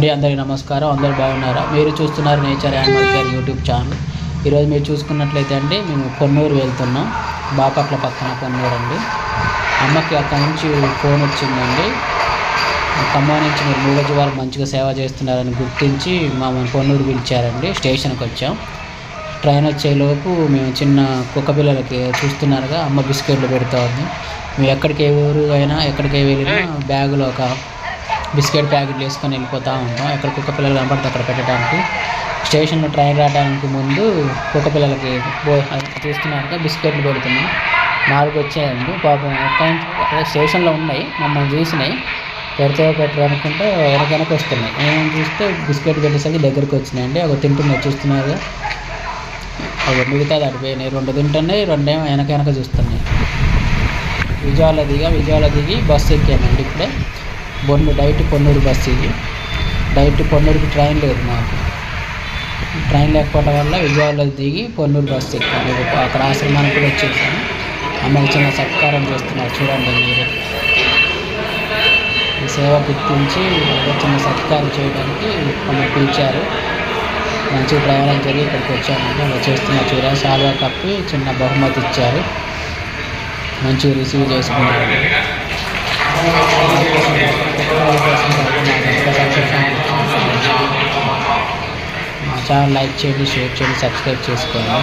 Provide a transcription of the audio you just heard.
అండి అందరికీ నమస్కారం. అందరు బాగున్నారా? మీరు చూస్తున్నారు nature animal care YouTube channel. ఈరోజు మీరు చూసుకున్నట్లయితే అండి మేము కొన్నూరు వెళ్తున్నాం. బాపట్ల పక్కన కొన్నూరు అండి. అమ్మకి అక్కడ నుంచి ఫోన్ వచ్చిందండి. ఖమ్మం నుంచి మీరు మూగజీ వాళ్ళు మంచిగా సేవ చేస్తున్నారని గుర్తించి మమ్మల్ని కొన్నూరు పిలిచారండి. స్టేషన్కి వచ్చాం. ట్రైన్ వచ్చేలోపు మేము చిన్న కుక్క పిల్లలకి చూస్తున్నారుగా అమ్మ బిస్కెట్లు పెడతా ఉంది. మేము ఎక్కడికి ఏ ఊరు అయినా ఎక్కడికి వెళ్ళినా బ్యాగులో ఒక బిస్కెట్ ప్యాకెట్లు వేసుకొని వెళ్ళిపోతూ ఉంటాం. ఎక్కడ కుక్క పిల్లలు కనపడితే అక్కడ పెట్టడానికి. స్టేషన్లో ట్రైన్ రావడానికి ముందు కుక్క పిల్లలకి బో- బిస్కెట్లు పెడుతున్నాం. నాలుగు వచ్చాయండి. పాపం స్టేషన్లో ఉన్నాయి మమ్మల్ని చూసినాయి. పెడితే పెట్టరు అనుకుంటే వెనక వెనక వస్తున్నాయి. మేము చూస్తే బిస్కెట్ పెట్టేసరికి దగ్గరికి వచ్చినాయండి. అవి తింటున్నాయి చూస్తున్నారు. అవి మిగతాది అడిపోయినాయి రెండు తింటున్నాయి రెండేమో వెనక వెనక చూస్తున్నాయి. విజయాల దిగా విజయాల దిగి బస్సు ఎక్కామండి ఇప్పుడే. బొన్ను డైట్ పొన్నూరు బస్సు ఇది. డైట్ పొన్నూరుకి ట్రైన్ లేదు మాకు. ట్రైన్ లేకపోవడం వల్ల విజయవాడలో దిగి పొన్నూరు బస్సు ఎక్కాను అక్కడ ఆశ్రమానికి కూడా వచ్చేసాను అమ్మకి చిన్న సత్కారం చేస్తున్నారు చూడండి మీరు. ఈ సేవ గుర్తించి చిన్న సత్కారం చేయడానికి మమ్మల్ని పిలిచారు. మంచి ప్రయాణం జరిగి ఇక్కడికి వచ్చామంటే అలా చేస్తున్న చూడ సాల్వా కప్పి చిన్న బహుమతి ఇచ్చారు. మంచిగా రిసీవ్ చేసుకున్నారు. మా ఛానల్ లైక్ చేయండి షేర్ చేయండి సబ్స్క్రైబ్ చేసుకోండి.